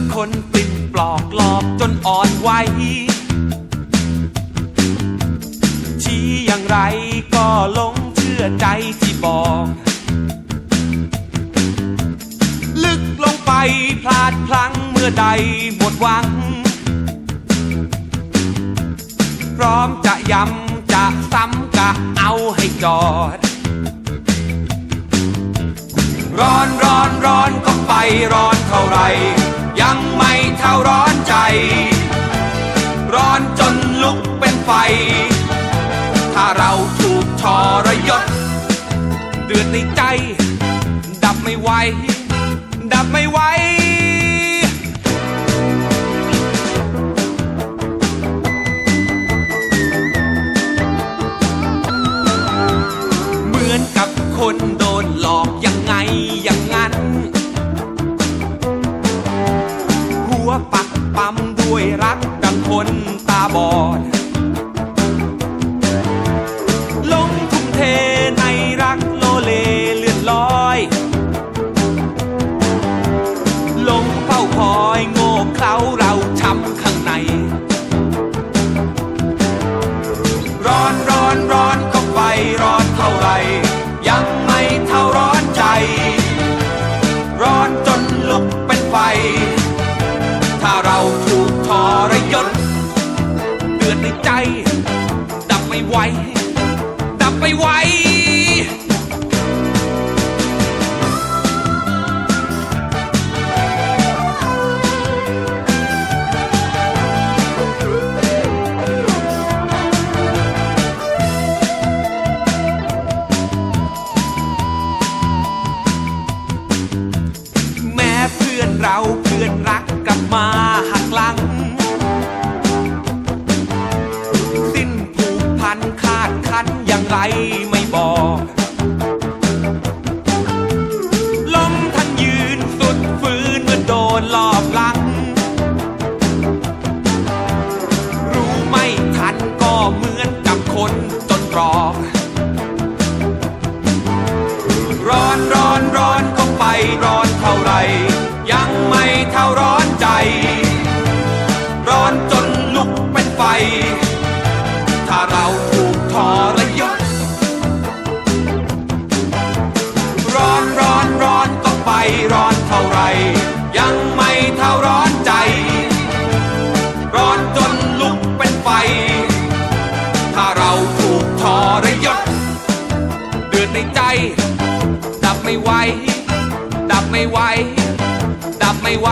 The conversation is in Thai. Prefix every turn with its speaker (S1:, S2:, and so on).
S1: อคนติดปลอกหลอกจนอ่อนไหวชี้อย่างไรก็หลงเชื่อใจที่บอก ลึกลงไปพลาดพลั้งเมื่อใดหมดหวัง พร้อมจะย้ำจะซ้ำกะเอาให้จอด ร้อนร้อนร้อนก็ไปร้อนเท่าไร ว ดับไม่ไหวเหมือนกับคนโดนหลอกยังไงอย่างนั้น หัวปักปั๊มด้วยรักดังคนตาบอด เราเพื่อนรักกลับมาหักหลัง สิ้นผูกพันคาดคันอย่างไรไม่บอกล้มทั้งยืนสุดฝืนเมื่อโดนลอบหลัง รู้ไม่ทันก็เหมือนกับคนจนตรอก เราถูกทรยศ ร้อนร้อนร้อนก็ไปร้อนเท่าไร ยังไม่เท่าร้อนใจ ร้อนจนลุกเป็นไฟ ถ้าเราถูกทรยศ เดือดในใจ ดับไม่ไหว ดับไม่ไหว ดับไม่ไหว